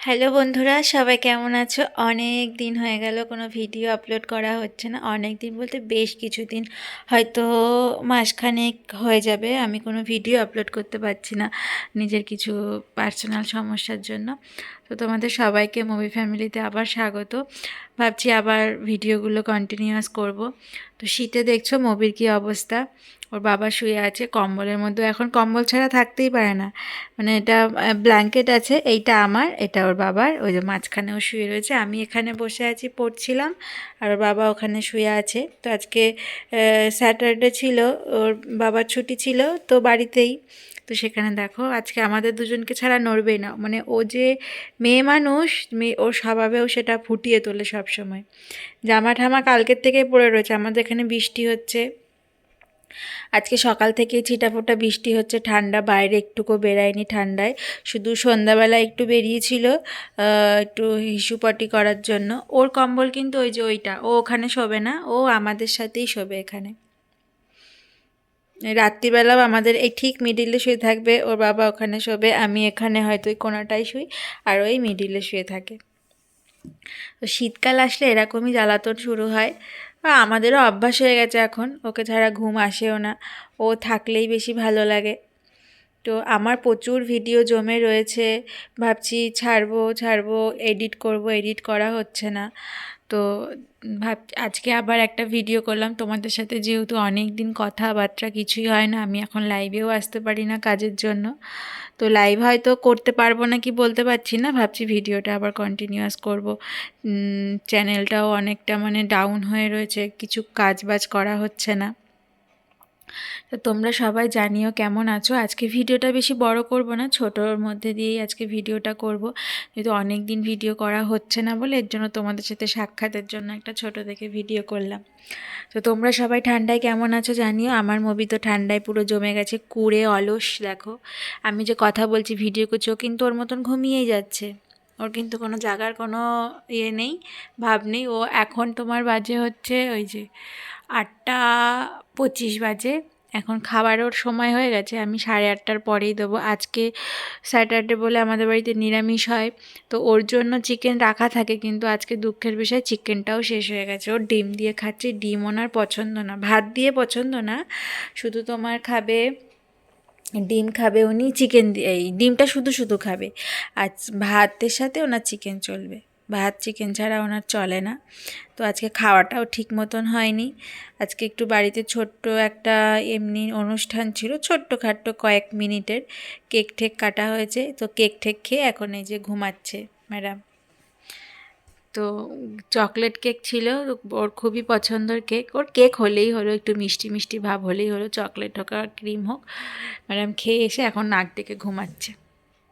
Hello বন্ধুরা, সবাই কেমন আছো? অনেক দিন হয়ে গেল, কোনো ভিডিও আপলোড করা হচ্ছে না। অনেক দিন বলতে বেশ কিছুদিন, হয়তো মাসখানেক হয়ে যাবে, আমি কোনো ভিডিও আপলোড করতে পারছি না নিজের কিছু পার্সোনাল সমস্যার জন্য। তো তোমাদের সবাইকে মুভি ফ্যামিলিতে আবার স্বাগত। ভাবছি আবার ভিডিওগুলো কন্টিনিউয়াস করব। তো শীতে দেখছ মুভির কী অবস্থা? ওর বাবা শুয়ে আছে, কম্বলের মধ্যে। এখন কম্বল ছাড়া থাকতেই পারে না। মানে এটা ব্ল্যাঙ্কেট আছে, এইটা আমার, এটা ওর বাবার। ওই যে মাঝখানেও শুয়ে রয়েছে। আমি এখানে বসে আছি, পড়ছিলাম, আর ওর বাবা ওখানে শুয়ে আছে। তো আজকে স্যাটারডে ছিল, ওর বাবার ছুটি ছিল, তো বাড়িতেই। তো সেখানে দেখো আজকে আমাদের দুজনকে ছাড়া নড়বেই না। মানে ও যে মেয়ে মানুষ, মেয়ে ওর স্বভাবেও সেটা ফুটিয়ে তোলে সবসময়। জামা ঠামা কালকের থেকেই পড়ে রয়েছে, আমাদের এখানে বৃষ্টি হচ্ছে। আজকে সকাল থেকেই ছিটাফোটা বৃষ্টি হচ্ছে, ঠান্ডা বাইরে একটুকু বেরায়নি ঠান্ডায়। শুধু সন্ধ্যাবেলা একটু বেরিয়েছিল একটু হিসুপটি করার জন্য। ওর কম্বল কিন্তু ওই যে ওইটা, ও ওখানে শোবে না, ও আমাদের সাথেই শোবে এখানে। রাত্রিবেলাও আমাদের এই ঠিক মিডিলে শুয়ে থাকবে, ওর বাবা ওখানে শোবে, আমি এখানে হয়তো ওই কোনাটাই শুই, আর ওই মিডিলে শুয়ে থাকে। তো শীতকাল আসলে এরকমই জ্বালাতন শুরু হয়। আমাদেরও অভ্যাস হয়ে গেছে এখন, ওকে ছাড়া ঘুম আসেও না, ও থাকলেই বেশি ভালো লাগে। তো আমার প্রচুর ভিডিও জমে রয়েছে। ভাবছি ছাড়বো ছাড়বো এডিট করব এডিট করা হচ্ছে না। তো ভাব আজকে আবার একটা ভিডিও করলাম। তোমাদের সাথে যেহেতু অনেক দিন কথাবার্তা কিছুই হয় না, আমি এখন লাইভেও আসতে পারি না কাজের জন্য। তো লাইভ হয়তো করতে পারব না কি বলতে পারছি না। ভাবছি ভিডিওটা আবার কন্টিনিউয়াস করব। চ্যানেলটাও অনেকটা মানে ডাউন হয়ে রয়েছে, কিছু কাজ বাজ করা হচ্ছে না। তো তোমরা সবাই জানিও কেমন আছো। আজকে ভিডিওটা বেশি বড় করব না, ছোটোর মধ্যে দিয়েই আজকে ভিডিওটা করব। যেহেতু অনেক দিন ভিডিও করা হচ্ছে না বলে, এর জন্য তোমাদের সাথে সাক্ষাতের জন্য একটা ছোট থেকে ভিডিও করলাম। তো তোমরা সবাই ঠান্ডায় কেমন আছো জানিও। আমার মুভি তো ঠান্ডায় পুরো জমে গেছে, কুড়ে, অলস, দেখো। আমি যে কথা বলছি ভিডিও করছি, ও কিন্তু ওর মতন ঘুমিয়েই যাচ্ছে। ওর কিন্তু কোনো জায়গার কোনো ইয়ে নেই, ভাব নেই। ও এখন তোমার বাজে হচ্ছে ওই যে আটটা পঁচিশ বাজে। এখন খাবারের সময় হয়ে গেছে, আমি সাড়ে আটটার পরেই দেবো। আজকে স্যাটারডে বলে আমাদের বাড়িতে নিরামিষ হয়, তো ওর জন্য চিকেন রাখা থাকে, কিন্তু আজকে দুঃখের বিষয় চিকেনটাও শেষ হয়ে গেছে। ওর ডিম দিয়ে খাচ্ছে, ডিম ওনার পছন্দ না। ভাত দিয়ে পছন্দ না, শুধু তোমার খাবে, ডিম খাবে উনি, চিকেন দিয়ে এই ডিমটা শুধু শুধু খাবে। আর ভাতের সাথে ওনার চিকেন চলবে। ভাত চিকেন ছাড়া ওনার চলে না। তো আজকে খাওয়াটাও ঠিক মতন হয়নি। আজকে একটু বাড়িতে ছোট্ট একটা এমনি অনুষ্ঠান ছিল ছোট্ট খাট্ট কয়েক মিনিটের কেক ঠেক কাটা হয়েছে। তো কেক ঠেক খেয়ে এখন এই যে ঘুমাচ্ছে ম্যাডাম। তো চকলেট কেক ছিল, ওর খুবই পছন্দর কেক। ওর কেক হলেই হলো, একটু মিষ্টি মিষ্টি ভাব হলেই হলো, চকলেট হোক আর ক্রিম হোক। ম্যাডাম খেয়ে এসে এখন নাক ডেকে ঘুমাচ্ছে।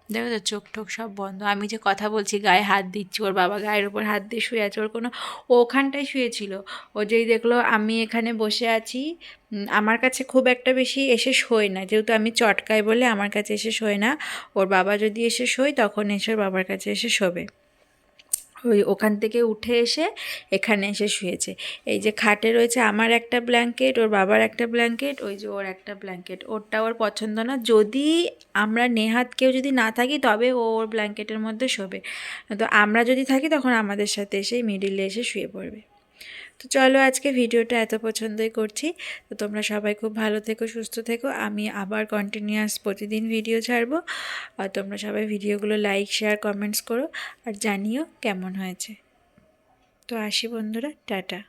দেখো তো চোখ টোক সব বন্ধ। আমি যে কথা বলছি, গায়ে হাত দিচ্ছি, ওর বাবা গায়ের ওপর হাত দিয়ে শুয়ে আছে, ওর কোনো ওখানটায় শুয়েছিল। ও যেই দেখল, আমি এখানে বসে আছি আমার কাছে খুব একটা বেশি এসে শোয় না। যেহেতু আমি চটকাই বলে আমার কাছে এসে শোয় না, ওর বাবা যদি এসে শোয়, তখন এসে ওর বাবার কাছে এসে শোবে। ওই ওখান থেকে উঠে এসে এখানে এসে শুয়েছে। এই যে খাটে রয়েছে আমার একটা ব্ল্যাঙ্কেট ওর বাবার একটা ব্ল্যাঙ্কেট ওই যে ওর একটা ব্ল্যাঙ্কেট ওরটা ওর পছন্দ না। যদি আমরা নেহাত কেউ যদি না থাকি, তবে ও ওর ব্ল্যাঙ্কেটের মধ্যে শোবে। তো আমরা যদি থাকি, তখন আমাদের সাথে এসে মিডিলে এসে শুয়ে পড়বে। তো চলো আজকে ভিডিওটা এত পছন্দই করছি। তো তোমরা সবাই খুব ভালো থেকো, সুস্থ থেকো। আমি আবার কন্টিনিউয়াস প্রতিদিন ভিডিও ছাড়বো। আর তোমরা সবাই ভিডিওগুলো লাইক শেয়ার কমেন্টস করো। আর জানিও কেমন হয়েছে। তো আসি বন্ধুরা, টাটা।